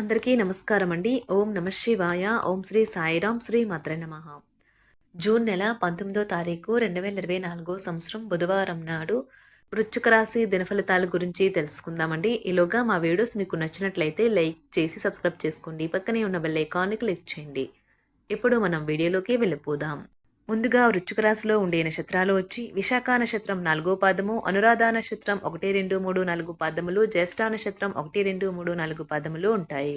అందరికీ నమస్కారం అండి ఓం నమ శివాయ. ఓం శ్రీ సాయిరాం శ్రీ మాత్ర నమ. జూన్ నెల పంతొమ్మిదో తారీఖు రెండు వేల ఇరవై నాలుగో సంవత్సరం బుధవారం నాడు వృచ్చుక రాశి దినఫలితాల గురించి తెలుసుకుందామండి. ఈలోగా మా వీడియోస్ మీకు నచ్చినట్లయితే లైక్ చేసి సబ్స్క్రైబ్ చేసుకోండి. పక్కనే ఉన్న బెల్ ఐకాన్ని క్లిక్ చేయండి. ఇప్పుడు మనం వీడియోలోకి వెళ్ళిపోదాం. ముందుగా వృశ్చిక రాశిలో ఉండే నక్షత్రాలు వచ్చి విశాఖ నక్షత్రం నాలుగో పాదము అనురాధ నక్షత్రం ఒకటి రెండు మూడు నాలుగు పాదములు జ్యేష్ఠ నక్షత్రం ఒకటి రెండు మూడు నాలుగు పాదములు ఉంటాయి.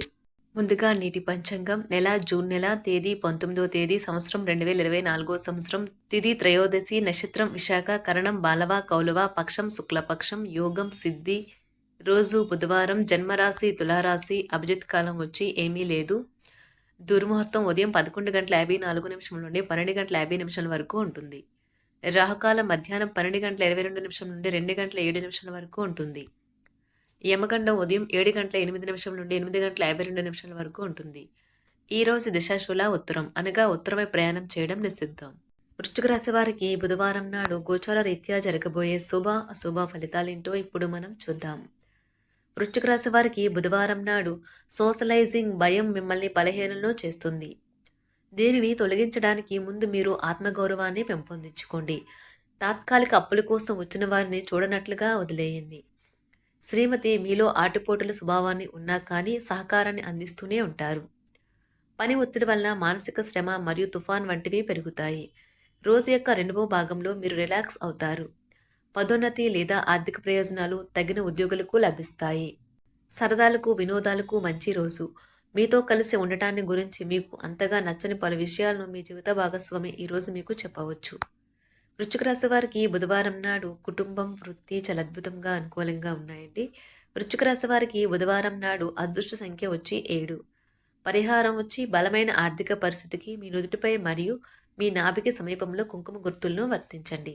ముందుగా నీటి పంచాంగం నెల జూన్ నెల తేదీ పంతొమ్మిదో తేదీ సంవత్సరం రెండు వేల ఇరవై నాలుగో సంవత్సరం తిది త్రయోదశి నక్షత్రం విశాఖ కరణం బాలవ కౌలవ పక్షం శుక్లపక్షం యోగం సిద్ధి రోజు బుధవారం జన్మరాశి తులారాశి అభిజిత్ కాలం వచ్చి ఏమీ లేదు. దుర్ముహూర్తం ఉదయం పదకొండు గంటల యాభై నాలుగు నిమిషం నుండి పన్నెండు గంటల యాభై నిమిషాల వరకు ఉంటుంది. రాహుకాలం మధ్యాహ్నం పన్నెండు గంటల ఇరవై రెండు నిమిషం నుండి రెండు గంటల ఏడు నిమిషాల వరకు ఉంటుంది. యమగండం ఉదయం ఏడు గంటల ఎనిమిది నిమిషం నుండి ఎనిమిది గంటల యాభై రెండు నిమిషాల వరకు ఉంటుంది. ఈ రోజు దిశాశూల ఉత్తరం అనగా ఉత్తరమై ప్రయాణం చేయడం నిషిద్ధం. వృశ్చిక రాశి వారికి బుధవారం నాడు గోచార రీత్యా జరగబోయే శుభ అశుభ ఫలితాలేంటో ఇప్పుడు మనం చూద్దాం. వృశ్చిక రాశి వారికి బుధవారం నాడు సోషలైజింగ్ భయం మిమ్మల్ని బలహీనంలో చేస్తుంది. దీనిని తొలగించడానికి ముందు మీరు ఆత్మగౌరవాన్ని పెంపొందించుకోండి. తాత్కాలిక అప్పుల కోసం వచ్చిన వారిని చూడనట్లుగా వదిలేయండి. శ్రీమతి మీలో ఆటుపోటుల స్వభావాన్ని ఉన్నా కానీ సహకారాన్ని అందిస్తూనే ఉంటారు. పని ఒత్తిడి వలన మానసిక శ్రమ మరియు తుఫాన్ వంటివి పెరుగుతాయి. రోజు యొక్క రెండవ భాగంలో మీరు రిలాక్స్ అవుతారు. పదోన్నతి లేదా ఆర్థిక ప్రయోజనాలు తగిన ఉద్యోగులకు లభిస్తాయి. సరదాలకు వినోదాలకు మంచి రోజు. మీతో కలిసి ఉండటాన్ని గురించి మీకు అంతగా నచ్చని పలు విషయాలను మీ జీవిత భాగస్వామి ఈరోజు మీకు చెప్పవచ్చు. వృశ్చిక రాశి వారికి బుధవారం నాడు కుటుంబం వృత్తి చాలా అద్భుతంగా అనుకూలంగా ఉన్నాయండి. వృశ్చిక రాశి వారికి బుధవారం నాడు అదృష్ట సంఖ్య వచ్చి ఏడు. పరిహారం వచ్చి బలమైన ఆర్థిక పరిస్థితికి మీ నుదుటిపై మరియు మీ నాభికి సమీపంలో కుంకుమ గుర్తులను వర్తించండి.